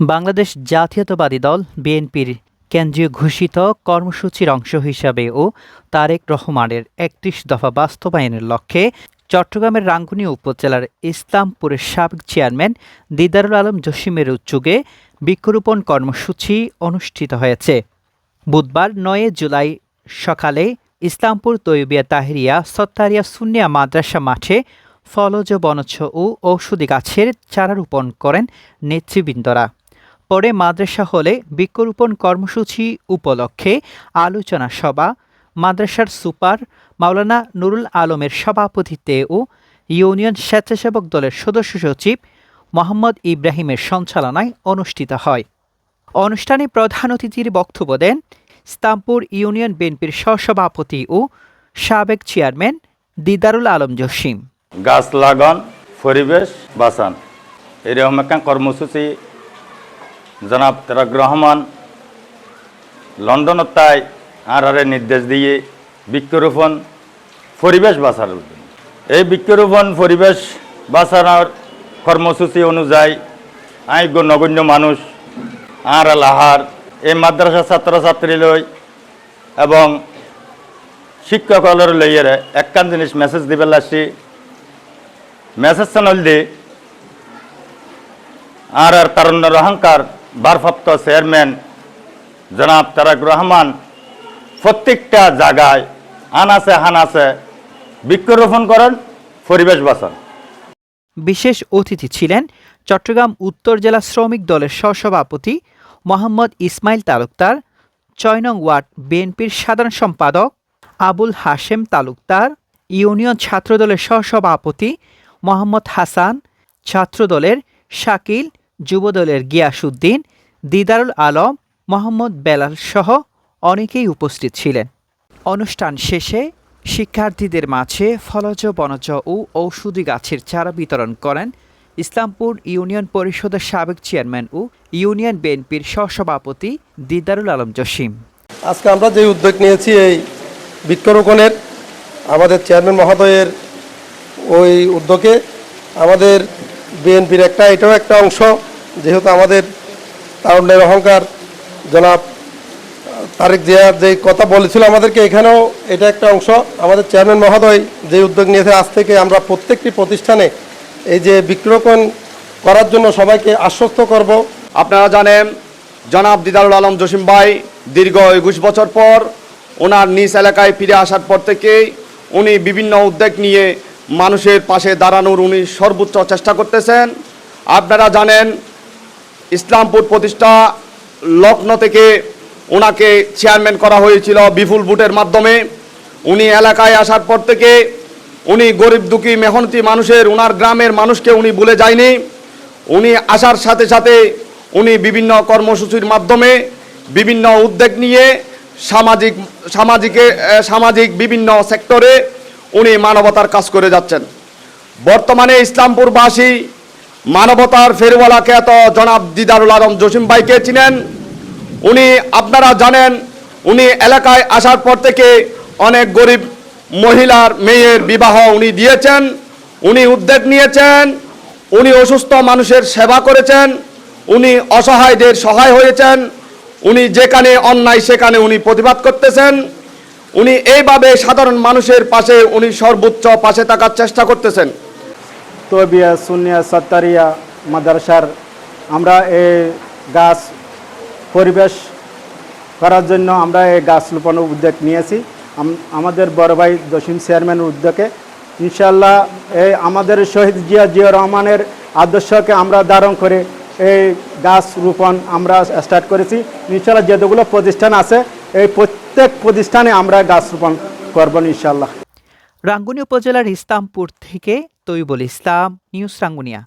বাংলাদেশ জাতীয়তাবাদী দল বিএনপির কেন্দ্রীয় ঘোষিত কর্মসূচির অংশ হিসাবে ও তারেক রহমানের একত্রিশ দফা বাস্তবায়নের লক্ষ্যে চট্টগ্রামের রাঙ্গুনি উপজেলার ইসলামপুরের সাবেক চেয়ারম্যান দিদারুল আলম জসিমের উদ্যোগে বৃক্ষরোপণ কর্মসূচি অনুষ্ঠিত হয়েছে। বুধবার নয় জুলাই সকালে ইসলামপুর তৈবিয়া তাহিরিয়া সত্তারিয়া সুন্নিয়া মাদ্রাসা মাঠে ফলজ বনজ ও ঔষধি গাছের চারা রোপণ করেন নেতৃবৃন্দরা। পরে মাদ্রাসা হলে বৃক্ষরোপণ কর্মসূচি উপলক্ষে আলোচনা সভা, মাদ্রাসার সুপার মাওলানা নুরুল আলমের সভাপতিত্বে ও ইউনিয়ন স্বেচ্ছাসেবক দলের সদস্য সচিব মোহাম্মদ ইব্রাহিমের সঞ্চালনায় অনুষ্ঠিত হয়। অনুষ্ঠানে প্রধান অতিথির বক্তব্য দেন ইস্তামপুর ইউনিয়ন বিএনপির সহসভাপতি ও সাবেক চেয়ারম্যান দিদারুল আলম জসিম। গাছ লাগান, পরিবেশ বাঁচান। এরকম একটা কর্মসূচি। জনাব তারাক রহমান লন্ডনের তাই আর আরে নির্দেশ দিয়ে বৃক্ষরোপণ, পরিবেশ বাঁচার এই বৃক্ষরোপণ, পরিবেশ বাঁচানোর কর্মসূচি অনুযায়ী আইগ নগণ্য মানুষ আর লাহার এই মাদ্রাসা ছাত্রছাত্রী লই এবং শিক্ষকলের লইয়ের একখান জিনিস মেসেজ দিবে লাগছি দিয়ে আর আর তারুণ্যের অহংকার ভারপ্রাপ্ত চেয়ারম্যান জনাব তারাক রহমান প্রত্যেকটা জায়গায় আনাছে হানাছে বৃক্ষরোপণ করেন পরিবেশ বাঁচান। বিশেষ অতিথি ছিলেন চট্টগ্রাম উত্তর জেলা শ্রমিক দলের সহসভাপতি মোহাম্মদ ইসমাইল তালুকদার, ছয় নং ওয়ার্ড বিএনপির সাধারণ সম্পাদক আবুল হাশেম তালুকদার, ইউনিয়ন ছাত্রদলের সহসভাপতি মোহাম্মদ হাসান, ছাত্রদলের শাকিল, যুবদলের গিয়াসুদ্দিন দিদারুল আলম, মোহাম্মদ বেলাল সহ অনেকেই উপস্থিত ছিলেন। অনুষ্ঠান শেষে শিক্ষার্থীদের মাঝে ফলজ, বনজ ও ঔষধি গাছের চারা বিতরণ করেন ইসলামপুর ইউনিয়ন পরিষদের সাবেক চেয়ারম্যান ও ইউনিয়ন বিএনপির সহসভাপতি দিদারুল আলম জসিম। আজকে আমরা যে উদ্যোগ নিয়েছি এই বৃক্ষরোপণের, আমাদের চেয়ারম্যান মহোদয়ের ওই উদ্যোগে আমাদের বিএনপির একটা, এটাও একটা অংশ, যেহেতু আমাদের তারুণ্যের অহংকার। জনাব তারেক জিয়া যে কথা বলেছিল আমাদেরকে, এখানেও এটা একটা অংশ। আমাদের চেয়ারম্যান মহোদয় যে উদ্যোগ নিয়েছে, আজ থেকে আমরা প্রত্যেকটি প্রতিষ্ঠানে এই যে বৃক্ষরোপণ করার জন্য সবাইকে আশ্বস্ত করব। আপনারা জানেন, জনাব দিদারুল আলম জসিম ভাই দীর্ঘ একুশ বছর পর ওনার নিজ এলাকায় ফিরে আসার পর থেকেই উনি বিভিন্ন উদ্যোগ নিয়ে মানুষের পাশে দাঁড়ানোর উনি সর্বোচ্চ চেষ্টা করতেছেন। আপনারা জানেন, ইসলামপুর প্রতিষ্ঠা লগ্ন থেকে ওনাকে চেয়ারম্যান করা হয়েছিল বিপুল ভোটের মাধ্যমে। উনি এলাকায় আসার পর থেকে উনি গরিব দুঃখী মেহনতি মানুষের ওনার গ্রামের মানুষকে উনি ভুলে যায়নি। উনি আসার সাথে সাথে উনি বিভিন্ন কর্মসূচির মাধ্যমে বিভিন্ন উদ্যোগ নিয়ে সামাজিক, সামাজিকে সামাজিক বিভিন্ন সেক্টরে উনি মানবতার কাজ করে যাচ্ছেন। বর্তমানে ইসলামপুরবাসী মানবতার ফেরিওয়ালা খ্যাত জনাব দিদারুল আলম জসিম ভাইকে চিনেন। উনি, আপনারা জানেন, উনি এলাকায় আসার পর থেকে অনেক গরিব মহিলার মেয়ের বিবাহ উনি দিয়েছেন, উনি উদ্যোগ নিয়েছেন, উনি অসুস্থ মানুষের সেবা করেছেন, উনি অসহায়দের সহায় হয়েছেন, উনি যেখানে অন্যায় সেখানে উনি প্রতিবাদ করতেছেন। উনি এইভাবে সাধারণ মানুষের পাশে উনি সর্বোচ্চ পাশে থাকার চেষ্টা করতেছেন। তবিয়া সুনিয়া সত্তারিয়া মাদ্রাসার আমরা এই গাছ পরিবেশ করার জন্য আমরা এই গাছ রোপণের উদ্যোগ নিয়েছি। আমাদের বড় ভাই দশিম চেয়ারম্যানের উদ্যোগে। ইনশাল্লাহ এই আমাদের শহীদ জিয়া জিয়া রহমানের আদর্শকে আমরা ধারণ করে এই গাছ রোপণ আমরা স্টার্ট করেছি। ইনশাল্লাহ যতগুলো প্রতিষ্ঠান আছে এই প্রত্যেক প্রতিষ্ঠানে আমরা গাছ রোপণ করব ইনশাল্লাহ রাঙ্গুনি উপজেলার ইসলামপুর থেকে তৈবুল ইসলাম, নিউজ রাঙ্গুনিয়া।